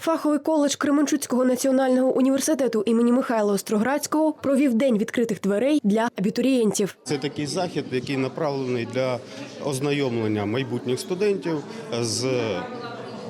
Фаховий коледж Кременчуцького національного університету імені Михайла Остроградського провів день відкритих дверей для абітурієнтів. Це такий захід, який направлений для ознайомлення майбутніх студентів з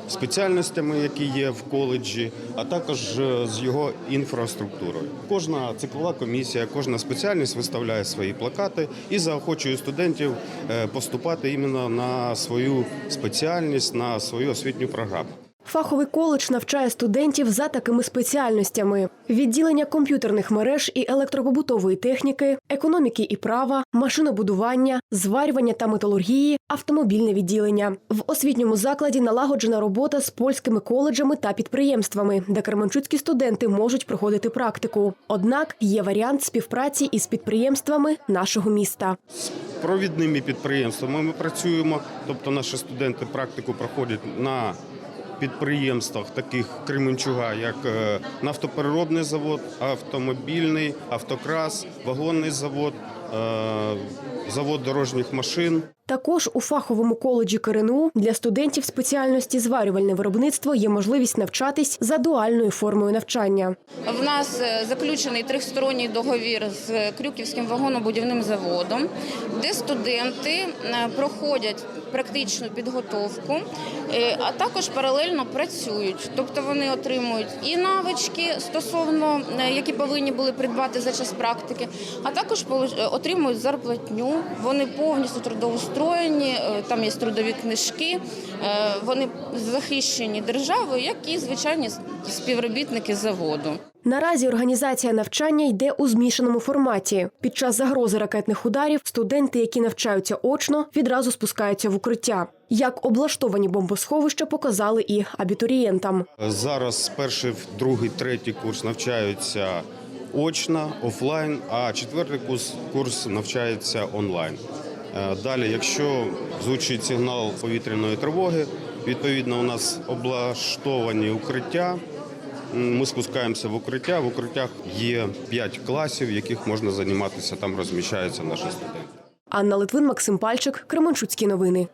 спеціальностями, які є в коледжі, а також е, з його інфраструктурою. Кожна циклова комісія, кожна спеціальність виставляє свої плакати і заохочує студентів е, поступати іменно на свою спеціальність, на свою освітню програму. Фаховий коледж навчає студентів за такими спеціальностями: відділення комп'ютерних мереж і електропобутової техніки, економіки і права, машинобудування, зварювання та металургії, автомобільне відділення. В освітньому закладі налагоджена робота з польськими коледжами та підприємствами, де керманчуцькі студенти можуть проходити практику. Однак є варіант співпраці із підприємствами нашого міста. Провідними підприємствами ми працюємо, тобто наші студенти практику проходять на підприємствах, таких Кременчуга, як е, нафтопереробний завод, автомобільний, автокрас, вагонний завод, е, завод дорожніх машин. Також у фаховому коледжі КРНУ для студентів спеціальності зварювальне виробництво є можливість навчатись за дуальною формою навчання. В нас е, заключений трьохсторонній договір з Крюківським вагонобудівним заводом, де студенти е, проходять практичну підготовку, е, а також паралельно працюють. Тобто вони отримують і навички стосовно які повинні були придбати за час практики, а також отримують зарплатню. Вони повністю трудоустроєні, е, там є трудові книжки. е, Вони захищені державою, як і звичайні співробітники заводу. Наразі організація навчання йде у змішаному форматі. Під час загрози ракетних ударів студенти, які навчаються очно, відразу спускаються в укриття. Як облаштовані бомбосховища показали і абітурієнтам. Зараз перший, другий, третій курс навчаються очно, офлайн, а четвертий курс, курс навчається онлайн. Е, Далі, якщо звучить сигнал повітряної тривоги, відповідно у нас облаштовані укриття. Ми спускаємося в укриття. В укриттях є 5 класів, яких можна займатися. Там розміщаються наші студенти. Анна Литвин, Максим Пальчик, Кременчуцькі новини.